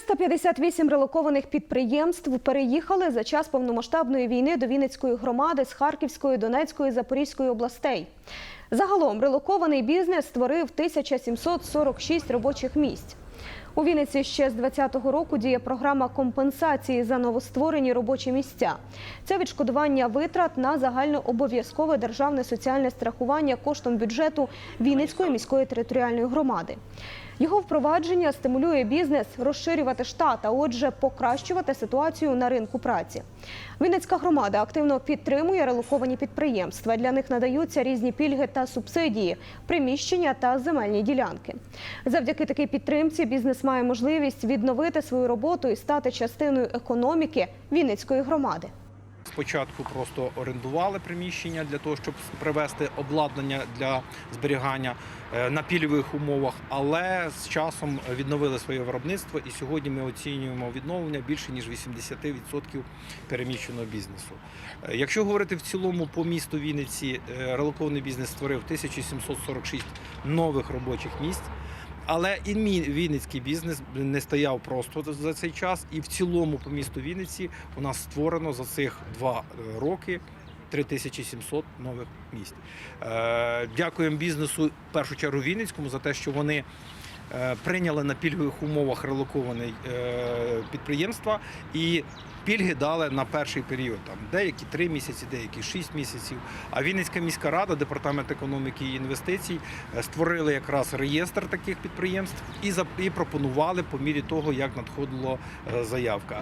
358 релокованих підприємств переїхали за час повномасштабної війни до Вінницької громади з Харківської, Донецької, Запорізької областей. Загалом релокований бізнес створив 1746 робочих місць. У Вінниці ще з 2020 року діє програма компенсації за новостворені робочі місця. Це відшкодування витрат на загальнообов'язкове державне соціальне страхування коштом бюджету Вінницької міської територіальної громади. Його впровадження стимулює бізнес розширювати штат, а отже, покращувати ситуацію на ринку праці. Вінницька громада активно підтримує релоковані підприємства. Для них надаються різні пільги та субсидії, приміщення та земельні ділянки. Завдяки такій підтримці бізнес має можливість відновити свою роботу і стати частиною економіки Вінницької громади. Спочатку просто орендували приміщення для того, щоб привезти обладнання для зберігання е, на пільгових умовах, але з часом відновили своє виробництво, і сьогодні ми оцінюємо відновлення більше ніж 80% переміщеного бізнесу. Е, Якщо говорити в цілому по місту Вінниці, е, релокований бізнес створив 1746 нових робочих місць. Але і мій Вінницький бізнес не стояв просто за цей час. І в цілому по місту Вінниці у нас створено за цих два е, роки 3700 нових місць. Е, Дякуємо бізнесу в першу чергу Вінницькому за те, що вони. Е, Прийняли на пільгових умовах релоковані е, підприємства і пільги дали на перший період. Там деякі три місяці, деякі шість місяців. А Вінницька міська рада, департамент економіки і інвестицій е, створили якраз реєстр таких підприємств і і пропонували по мірі того, як надходила заявка.